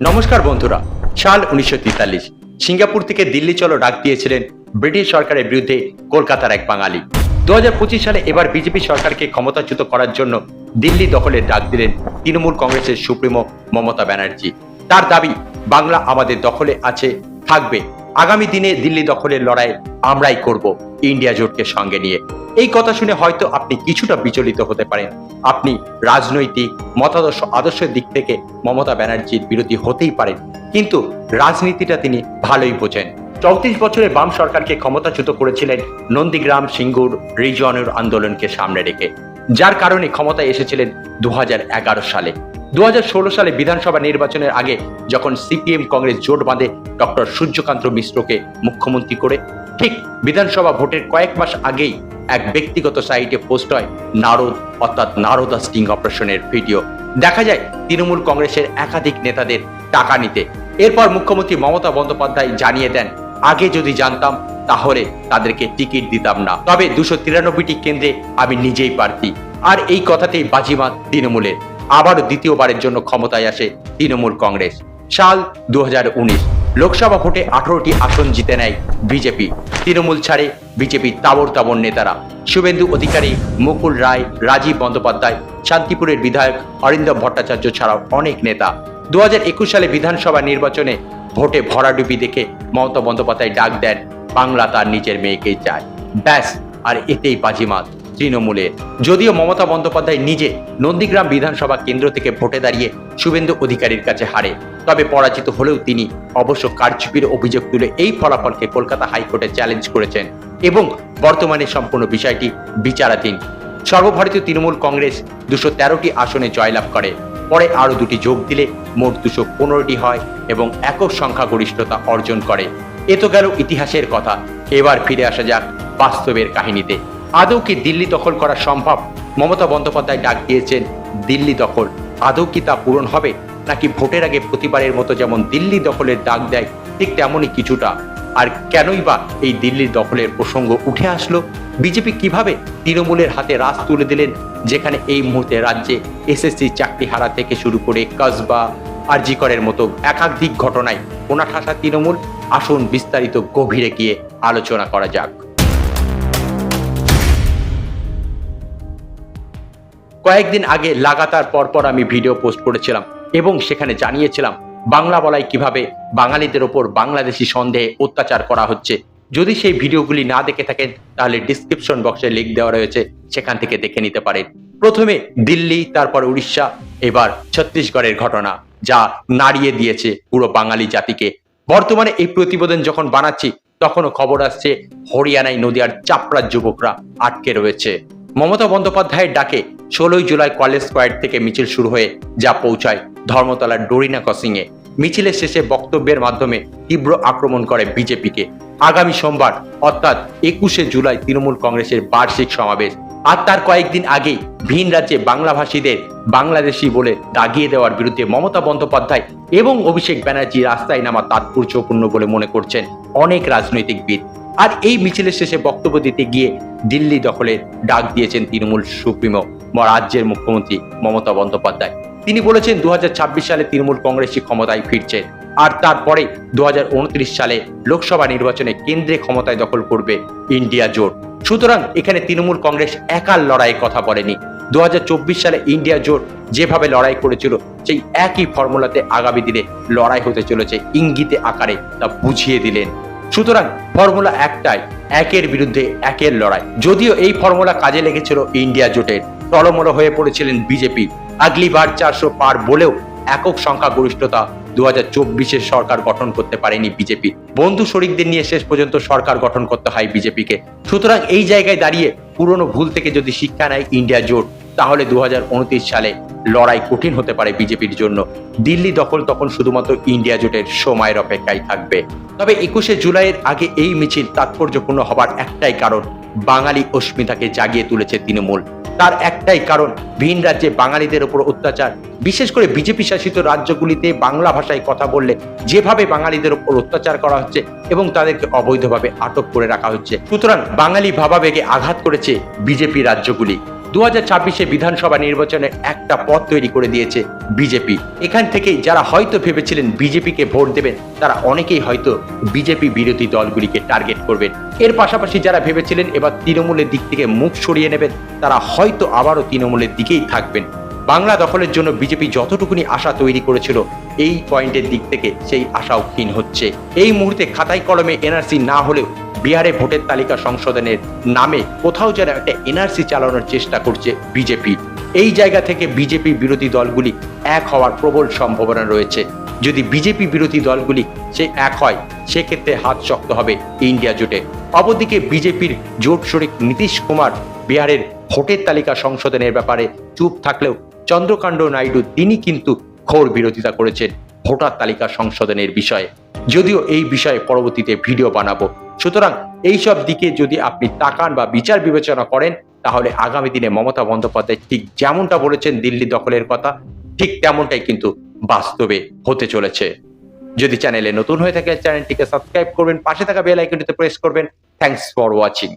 নমস্কার বন্ধুরা, সাল উনিশশো সিঙ্গাপুর থেকে দিল্লি চলো ডাক দিয়েছিলেন ব্রিটিশ সরকারের বিরুদ্ধে কলকাতার এক বাঙালি। দু হাজার পঁচিশ সালে এবার বিজেপি সরকারকে ক্ষমতাচ্যুত করার জন্য দিল্লি দখলের ডাক দিলেন তৃণমূল কংগ্রেসের সুপ্রিমো মমতা ব্যানার্জি। তার দাবি, বাংলা আমাদের দখলে আছে, থাকবে। আগামী দিনে দিল্লি দখলের লড়াই আমরাই করব ইন্ডিয়া জোটকে সঙ্গে নিয়ে। এই কথা শুনে হয়তো আপনি কিছুটা বিচলিত হতে পারেন। আপনি রাজনৈতিক, মতাদর্শ, আদর্শের দিক থেকে মমতা ব্যানার্জির বিরোধী হতেই পারেন। কিন্তু রাজনীতিটা তিনি ভালোই বোঝেন। চৌত্রিশ বছরের বাম সরকারকে ক্ষমতাচ্যুত করেছিলেন নন্দীগ্রাম সিঙ্গুর রিজনের আন্দোলনকে সামনে রেখে। যার কারণে ক্ষমতায় এসেছিলেন দু হাজার এগারো সালে। দু হাজার ষোলো সালে বিধানসভা নির্বাচনের আগে যখন সিপিএম কংগ্রেস জোট বাঁধে, ডক্টর সূর্যকান্ত মিশ্রকে মুখ্যমন্ত্রী করে, ঠিক বিধানসভা ভোটের কয়েক মাস আগেই এক ব্যক্তিগত সাইটে পোস্ট হয় নারদ, অর্থাৎ নারদা স্টিং অপারেশনের ভিডিও। দেখা যায়, তৃণমূল কংগ্রেসের একাধিক নেতাদের টাকা নিতে। এরপর মুখ্যমন্ত্রী মমতা বন্দ্যোপাধ্যায় জানিয়ে দেন, আগে যদি জানতাম, তাহলে তাদেরকে টিকিট দিতাম না। তবে দুশো তিরানব্বইটি কেন্দ্রে আমি নিজেই প্রার্থী। আর এই কথাতেই বাজিমাত তৃণমূলের। আবারও দ্বিতীয়বারের জন্য ক্ষমতায় আসে তৃণমূল কংগ্রেস। সাল দু হাজার উনিশ, লোকসভা ভোটে আঠারোটি আসন জিতে নেয় বিজেপি। তৃণমূল ছাড়ে বিজেপি তাবর তাবর নেতারা। শুভেন্দু অধিকারী, মুকুল রায়, রাজীব বন্দ্যোপাধ্যায়, শান্তিপুরের বিধায়ক অরিন্দম ভট্টাচার্য ছাড়াও অনেক নেতা। দু হাজার একুশ সালে বিধানসভা নির্বাচনে ভোটে ভরাডুবি দেখে মমতা বন্দ্যোপাধ্যায় ডাক দেন, বাংলা তার নিজের মেয়েকেই চায়। ব্যাস, আর এতেই বাজিমাত। তৃণমূলের যদিও মমতা বন্দ্যোপাধ্যায় নিজে নন্দীগ্রাম বিধানসভা কেন্দ্র থেকে ভোটে দাঁড়িয়ে শুভেন্দু অধিকারীর কাছে হারে, তবে পরাজিত হলেও তিনি অবশ্য কারচুপির অভিযোগ তুলে এই ফলাফলকে কলকাতা হাইকোর্টে চ্যালেঞ্জ করেছেন এবং বর্তমানে সম্পূর্ণ বিষয়টি বিচারাধীন। সর্বভারতীয় তৃণমূল কংগ্রেস দুশো তেরোটি আসনে জয়লাভ করে, পরে আরও দুটি যোগ দিলে মোট দুশো পনেরোটি হয় এবং একক সংখ্যাগরিষ্ঠতা অর্জন করে। এ তো গেল ইতিহাসের কথা। এবার ফিরে আসা যাক বাস্তবের কাহিনীতে। আদৌ কি দিল্লি দখল করা সম্ভব? মমতা বন্দ্যোপাধ্যায় ডাক দিয়েছেন, দিল্লি দখল। আদৌ কি তা পূরণ হবে? নাকি ভোটের আগে প্রতিবারের মতো যেমন দিল্লি দখলের ডাক দেয়, ঠিক তেমনই কিছুটা। আর কেনই বা এই দিল্লির দখলের প্রসঙ্গ উঠে আসলো? বিজেপি কীভাবে তৃণমূলের হাতে রাজ তুলে দিলেন, যেখানে এই মুহূর্তে রাজ্যে এসএসসি চাকরি হারা থেকে শুরু করে কসবা আর আরজিকরের মতো একাধিক ঘটনায় কোনাঠাসা তৃণমূল, আসুন বিস্তারিত গভীরে গিয়ে আলোচনা করা যাক। কয়েকদিন আগে লাগাতার পরপর আমি ভিডিও পোস্ট করেছিলাম এবং সেখানে জানিয়েছিলাম, বাংলা বলায় কীভাবে বাঙালিদের ওপর বাংলাদেশি সন্দেহে অত্যাচার করা হচ্ছে। যদি সেই ভিডিওগুলি না দেখে থাকেন, তাহলে ডিসক্রিপশন বক্সে লিঙ্ক দেওয়া রয়েছে, সেখান থেকে দেখে নিতে পারেন। প্রথমে দিল্লি, তারপর উড়িষ্যা, এবার ছত্তিশগড়ের ঘটনা, যা নাড়িয়ে দিয়েছে পুরো বাঙালি জাতিকে। বর্তমানে এই প্রতিবেদন যখন বানাচ্ছি, তখনও খবর আসছে, হরিয়ানায় নদিয়ার চাপড়ার যুবকরা আটকে রয়েছে। মমতা বন্দ্যোপাধ্যায়ের ডাকে ষোলোই জুলাই কলেজ স্কোয়ার থেকে মিছিল শুরু হয়ে যা পৌঁছায় ধর্মতলার ডোরিনা ক্রসিং এ মিছিলের শেষে বক্তব্যের মাধ্যমে তীব্র আক্রমণ করে বিজেপিকে। আগামী সোমবার, অর্থাৎ একুশে জুলাই, তৃণমূল কংগ্রেসের বার্ষিক সমাবেশ। আর তার কয়েকদিন আগেই ভিন রাজ্যে বাংলাভাষীদের বাংলাদেশি বলে দাগিয়ে দেওয়ার বিরুদ্ধে মমতা বন্দ্যোপাধ্যায় এবং অভিষেক ব্যানার্জি রাস্তায় নামা তাৎপর্যপূর্ণ বলে মনে করছেন অনেক রাজনৈতিকবিদ। আর এই মিছিলের শেষে বক্তব্য দিতে গিয়ে দিল্লি দখলের ডাক দিয়েছেন তৃণমূল সুপ্রিমো। রাজ্যের মুখ্যমন্ত্রী মমতা বন্দ্যোপাধ্যায়। তিনি বলেছেন দু হাজার ছাব্বিশ সালে তৃণমূল কংগ্রেসই ক্ষমতায় ফিরছে। আর তারপরে দু হাজার উনত্রিশ সালে লোকসভা নির্বাচনে কেন্দ্রে ক্ষমতায় দখল করবে ইন্ডিয়া জোট। সুতরাং এখানে তৃণমূল কংগ্রেস একার লড়াইয়ের কথা বলেনি। দু হাজার চব্বিশ সালে ইন্ডিয়া জোট যেভাবে লড়াই করেছিল, সেই একই ফর্মুলাতে আগামী দিনে লড়াই হতে চলেছে ইঙ্গিতে আকারে তা বুঝিয়ে দিলেন। সুতরাং ফর্মুলা একটাই, একের বিরুদ্ধে একের লড়াই। যদিও এই ফর্মুলা কাজে লেগেছিল ইন্ডিয়া জোটের। টলমল হয়ে পড়েছিলেন বিজেপি। আগলিবার চারশো পার বলেও একক সংখ্যা গরিষ্ঠতা দু হাজার চব্বিশের সরকার গঠন করতে পারেনি বিজেপি। বন্ধু শরিকদের নিয়ে শেষ পর্যন্ত সরকার গঠন করতে হয় বিজেপিকে। সুতরাং এই জায়গায় দাঁড়িয়ে পুরনো ভুল থেকে যদি শিক্ষা নেয় ইন্ডিয়া জোট, তাহলে দু সালে লড়াই কঠিন হতে পারে বিজেপির জন্য। দিল্লি দখল তখন শুধুমাত্র ইন্ডিয়া জোটের সময়ের অপেক্ষায় থাকবে। তবে একুশে জুলাইয়ের আগে এই মিছিল তাৎপর্যপূর্ণ হবার একটাই কারণ, বাঙালি অস্মিতাকে জাগিয়ে তুলেছে তৃণমূল। তার একটাই কারণ, ভিন রাজ্যে বাঙালিদের উপর অত্যাচার। বিশেষ করে বিজেপি শাসিত রাজ্যগুলিতে বাংলা ভাষায় কথা বললে যেভাবে বাঙালিদের উপর অত্যাচার করা হচ্ছে এবং তাদেরকে অবৈধভাবে আটক করে রাখা হচ্ছে। সুতরাং বাঙালি ভাবাবেগে আঘাত করেছে বিজেপি রাজ্যগুলি। দু হাজার ছাব্বিশে বিধানসভা নির্বাচনে একটা পথ তৈরি করে দিয়েছে বিজেপি। এখান থেকেই যারা হয়তো ভেবেছিলেন বিজেপিকে ভোট দেবেন, তারা অনেকেই হয়তো বিজেপি বিরোধী দলগুলিকে টার্গেট করবেন। এর পাশাপাশি যারা ভেবেছিলেন এবার তৃণমূলের দিক থেকে মুখ সরিয়ে নেবেন, তারা হয়তো আবারও তৃণমূলের দিকেই থাকবেন। বাংলা দখলের জন্য বিজেপি যতটুকুনি আশা তৈরি করেছিল, এই পয়েন্টের দিক থেকে সেই আশাও ক্ষীণ হচ্ছে। এই মুহূর্তে খাতায় কলমে এনআরসি না হলেও বিহারে ভোটের তালিকা সংশোধনের নামে কোথাও যেন একটা এনআরসি চালানোর চেষ্টা করছে বিজেপি। এই জায়গা থেকে বিজেপি বিরোধী দলগুলি এক হওয়ার প্রবল সম্ভাবনা রয়েছে। যদি বিজেপি বিরোধী দলগুলি সে এক হয়, সেক্ষেত্রে হাত শক্ত হবে ইন্ডিয়া জোটে। অপরদিকে বিজেপির জোট শরিক নীতিশ কুমার বিহারের ভোটের তালিকা সংশোধনের ব্যাপারে চুপ থাকলেও চন্দ্রকাণ্ড নাইডু তিনি কিন্তু ঘোর বিরোধিতা করেছেন ভোটার তালিকা সংশোধনের বিষয়ে। যদিও এই বিষয়ে পরবর্তীতে ভিডিও বানাবো। সুতরাং এইসব দিকে যদি আপনি তাকান বা বিচার বিবেচনা করেন, তাহলে আগামী দিনে মমতা বন্দ্যোপাধ্যায় ঠিক যেমনটা বলেছেন দিল্লি দখলের কথা, ঠিক তেমনটাই কিন্তু বাস্তবে হতে চলেছে। যদি চ্যানেলে নতুন হয়ে থাকে চ্যানেলটিকে সাবস্ক্রাইব করবেন, পাশে থাকা বেল আইকনটিতে প্রেস করবেন। Thanks for watching